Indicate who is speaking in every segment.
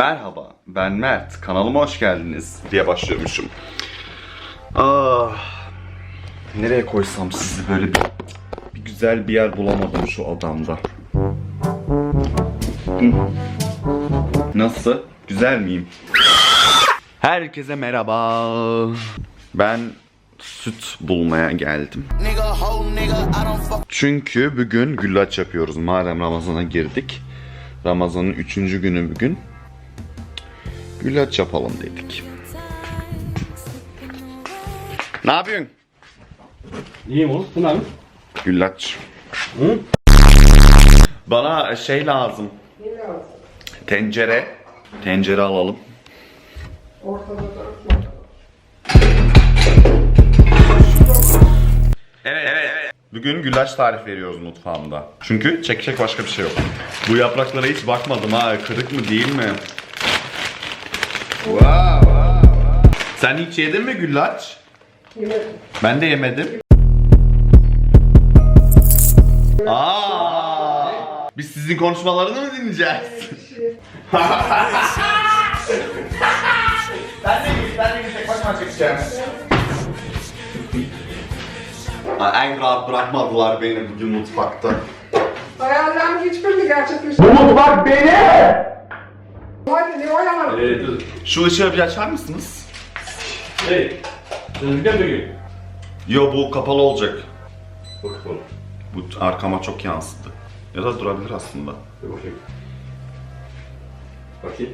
Speaker 1: Merhaba, ben Mert. Kanalıma hoş geldiniz diye başlıyormuşum. Ah, nereye koysam sizi böyle bir, bir güzel bir yer bulamadım şu odamda. Hı. Nasıl? Güzel miyim? Herkese merhaba. Ben süt bulmaya geldim. Çünkü bugün güllaç yapıyoruz. Madem Ramazan'a girdik. Ramazan'ın üçüncü günü bugün. Güllaç yapalım dedik. Ne yapıyorsun?
Speaker 2: İyiyim oğlum. Bu ne abi?
Speaker 1: Güllaç. Bana şey lazım. Tencere. Tencere alalım. Evet, evet. Bugün güllaç tarif veriyoruz mutfağımda. Çünkü çekecek başka bir şey yok. Bu yapraklara hiç bakmadım ha. Kırık mı değil mi? Wow, wow, wow. Sen hiç yedin mi güllaç?
Speaker 3: Yemedim.
Speaker 1: Ben de yemedim. Aa! Biz sizin konuşmalarını mı dinleyeceğiz? ben de ben de tek başıma çekeceğim. Aa, En rahat bırakmadılar beni bugün mutfakta.
Speaker 3: Hayallerim hiçbirini gerçekleşti.
Speaker 1: Mutfak benim!
Speaker 3: Hadi ne oyalar?
Speaker 2: Evet dur.
Speaker 1: Şu ışığı bir açar mısınız?
Speaker 2: Hey. Sözlükten bugün.
Speaker 1: Yo bu kapalı olacak.
Speaker 2: Bak oğlum.
Speaker 1: Bu arkama çok yansıdı. Ya da durabilir aslında.
Speaker 2: Dur bakayım. Bakayım.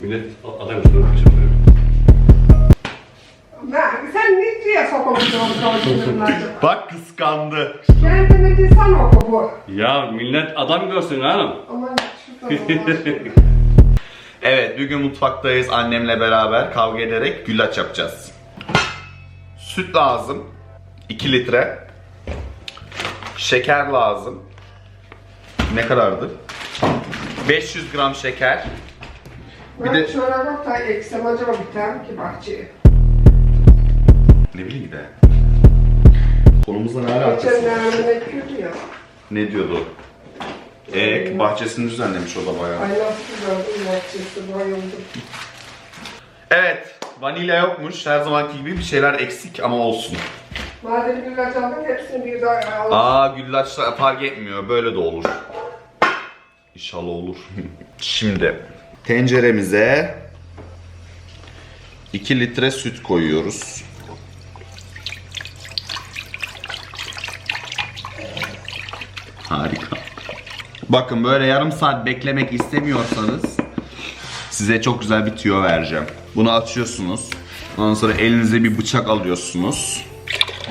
Speaker 2: Millet adam bakacağım böyle.
Speaker 3: Ben, sen ne diye onu
Speaker 1: Bak kıskandı.
Speaker 3: Kendine dizen oku bu.
Speaker 2: Ya millet adam görsün hanım.
Speaker 3: Aman şu
Speaker 1: Evet, bugün mutfaktayız annemle beraber kavga ederek güllaç yapacağız. Süt lazım. 2 litre. Şeker lazım. Ne kadardı? 500 gram şeker.
Speaker 3: Ben
Speaker 1: de-
Speaker 3: şöyle bak da eksem acaba biter mi ki bahçeye?
Speaker 1: Ne bileyim de. Konumuzla ne alakası?
Speaker 3: Geçen kötü ya.
Speaker 1: Ne diyordu? Ek bahçesini düzenlemiş o da bayağı.
Speaker 3: Ay nasıl gördüm bahçesi bayıldım.
Speaker 1: Evet, vanilya yokmuş. Her zamanki gibi bir şeyler eksik ama olsun.
Speaker 3: Madem güllaç aldın hepsini bir daha al.
Speaker 1: Aa güllaçla fark etmiyor. Böyle de olur. İnşallah olur. Şimdi tenceremize 2 litre süt koyuyoruz. Harika. Bakın böyle yarım saat beklemek istemiyorsanız size çok güzel bir tüyo vereceğim. Bunu açıyorsunuz. Ondan sonra elinize bir bıçak alıyorsunuz.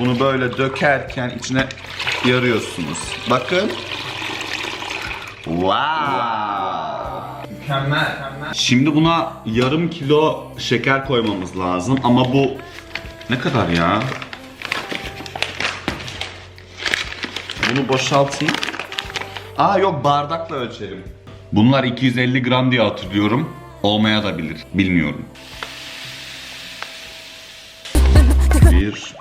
Speaker 1: Bunu böyle dökerken içine yarıyorsunuz. Bakın. Wow. Mükemmel. Şimdi buna yarım kilo şeker koymamız lazım ama bu ne kadar ya? Bunu boşaltayım. Aa yok bardakla ölçelim. Bunlar 250 gram diye hatırlıyorum. Olmaya da bilir. Bilmiyorum. Bir,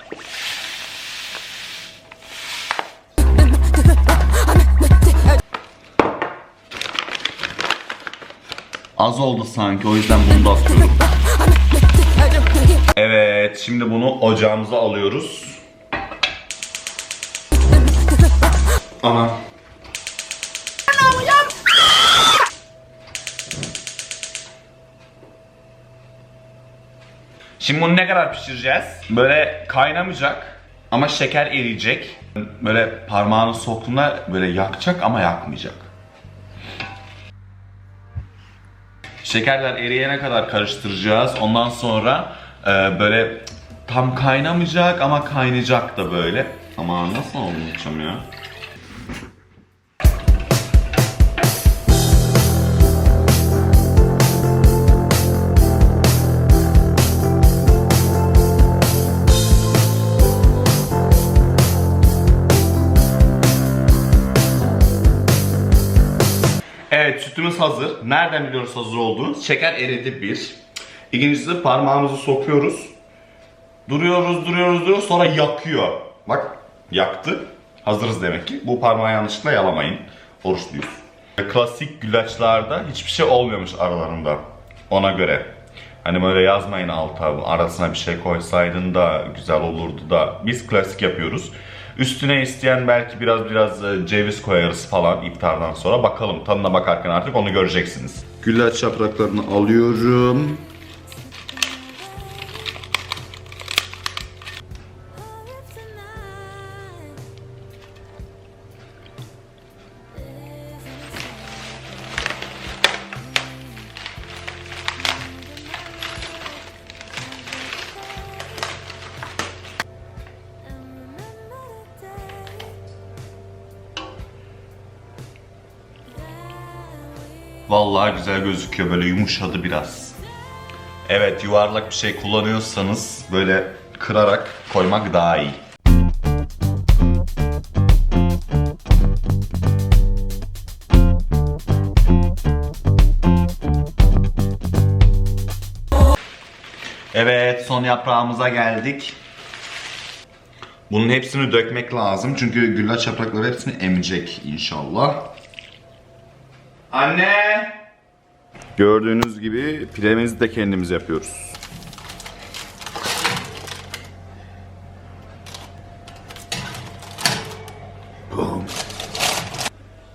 Speaker 1: Az oldu sanki o yüzden bunu da atıyorum. Evet şimdi bunu ocağımıza alıyoruz. Ana. Şimdi bunu ne kadar pişireceğiz? Böyle kaynamayacak ama şeker eriyecek. Böyle parmağını soktuğunda böyle yakacak ama yakmayacak. Şekerler eriyene kadar karıştıracağız. Ondan sonra e, böyle tam kaynamayacak ama kaynayacak da böyle. Ama nasıl anlatacağım ya? Sütümüz hazır. Nereden biliyoruz hazır olduğunu? Şeker eridi bir. İkincisi parmağımızı sokuyoruz. Duruyoruz, duruyoruz, duruyoruz. Sonra yakıyor. Bak yaktı. Hazırız demek ki. Bu parmağı yanlışlıkla yalamayın. Oruçluyuz. Klasik güllaçlarda hiçbir şey olmuyormuş aralarında. Ona göre. Hani böyle yazmayın alta arasına bir şey koysaydın da güzel olurdu da. Biz klasik yapıyoruz. Üstüne isteyen belki biraz biraz e, ceviz koyarız falan iftardan sonra. Bakalım tadına bakarken artık onu göreceksiniz. Güllaç yapraklarını alıyorum. Vallahi güzel gözüküyor böyle yumuşadı biraz. Evet yuvarlak bir şey kullanıyorsanız böyle kırarak koymak daha iyi. Evet son yaprağımıza geldik. Bunun hepsini dökmek lazım çünkü güllaç yaprakları hepsini emecek inşallah. Anne! Gördüğünüz gibi pidemizi de kendimiz yapıyoruz.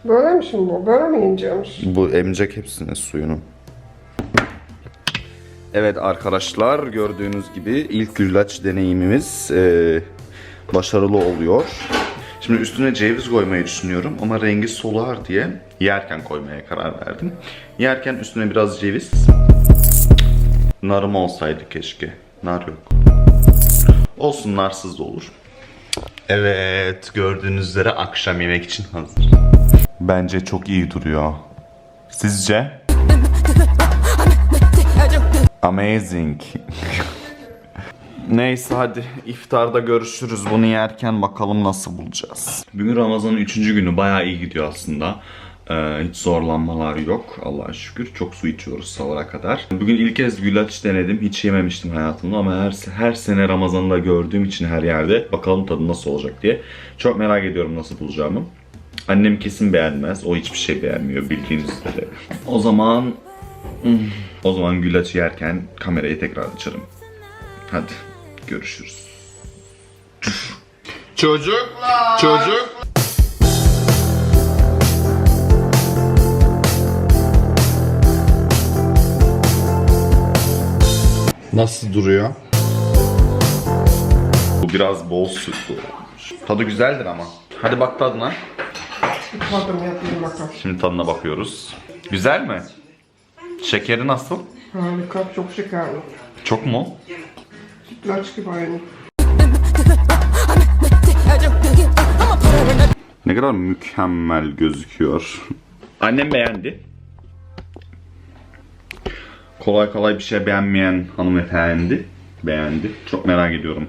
Speaker 3: Böyle mi şimdi bu? Böyle mi ineceğimiş?
Speaker 1: Bu emecek hepsini suyunu. Evet arkadaşlar gördüğünüz gibi ilk güllaç deneyimimiz eee, başarılı oluyor. Şimdi üstüne ceviz koymayı düşünüyorum ama rengi solar diye yerken koymaya karar verdim. Yerken üstüne biraz ceviz. Narım olsaydı keşke. Nar yok. Olsun narsız da olur. Evet gördüğünüz üzere akşam yemek için hazır. Bence çok iyi duruyor. Sizce? Amazing. Neyse hadi iftarda görüşürüz. Bunu yerken bakalım nasıl bulacağız. Bugün Ramazan'ın 3. günü bayağı iyi gidiyor aslında. Ee, hiç zorlanmalar yok Allah'a şükür. Çok su içiyoruz sahura kadar. Bugün ilk kez güllaç denedim. Hiç yememiştim hayatımda ama her, her sene Ramazan'da gördüğüm için her yerde bakalım tadı nasıl olacak diye. Çok merak ediyorum nasıl bulacağımı. Annem kesin beğenmez. O hiçbir şey beğenmiyor bildiğiniz üzere. O zaman o zaman güllaç yerken kamerayı tekrar açarım. Hadi görüşürüz. Çocuklar! Çocuk! Nasıl duruyor? Bu biraz bol sütlü olmuş. Tadı güzeldir ama. Hadi bak tadına. Şimdi tadına bakıyoruz. Güzel mi? Şekeri nasıl?
Speaker 3: Harika, çok şekerli.
Speaker 1: Çok mu?
Speaker 3: Sütlaç gibi aynı.
Speaker 1: Ne kadar mükemmel gözüküyor. Annem beğendi. Kolay kolay bir şey beğenmeyen hanımefendi beğendi. Çok merak ediyorum.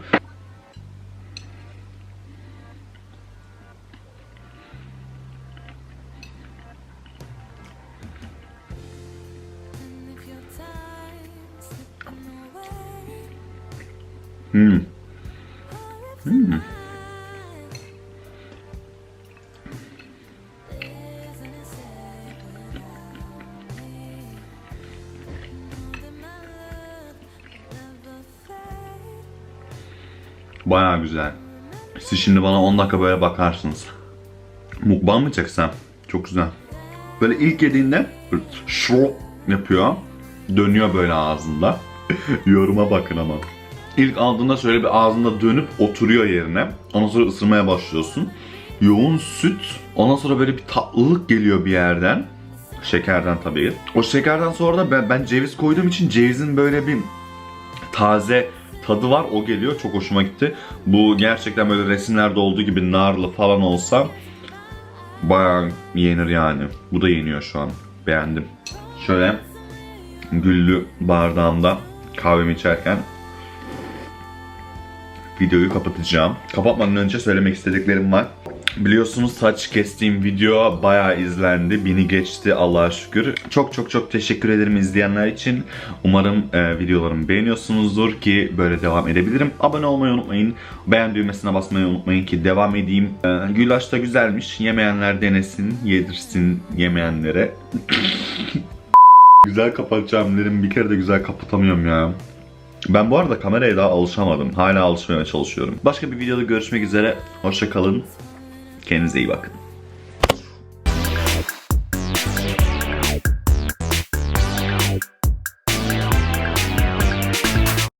Speaker 1: Hmm. Baya güzel. Siz şimdi bana 10 dakika böyle bakarsınız. Mukbang mı çeksem? Çok güzel. Böyle ilk yediğinde şrop yapıyor. Dönüyor böyle ağzında. Yoruma bakın ama. İlk aldığında şöyle bir ağzında dönüp oturuyor yerine. Ondan sonra ısırmaya başlıyorsun. Yoğun süt. Ondan sonra böyle bir tatlılık geliyor bir yerden. Şekerden tabii. O şekerden sonra da ben, ben ceviz koyduğum için cevizin böyle bir taze tadı var o geliyor çok hoşuma gitti. Bu gerçekten böyle resimlerde olduğu gibi narlı falan olsa bayağı yenir yani. Bu da yeniyor şu an. Beğendim. Şöyle güllü bardağımda kahvemi içerken videoyu kapatacağım. Kapatmadan önce söylemek istediklerim var. Biliyorsunuz saç kestiğim video bayağı izlendi. Bini geçti Allah'a şükür. Çok çok çok teşekkür ederim izleyenler için. Umarım e, videolarımı beğeniyorsunuzdur ki böyle devam edebilirim. Abone olmayı unutmayın. Beğen düğmesine basmayı unutmayın ki devam edeyim. E, güllaç da güzelmiş. Yemeyenler denesin, yedirsin yemeyenlere. güzel kapatacağım dedim. Bir kere de güzel kapatamıyorum ya. Ben bu arada kameraya daha alışamadım. Hala alışmaya çalışıyorum. Başka bir videoda görüşmek üzere. Hoşça kalın. Kendinize iyi bakın.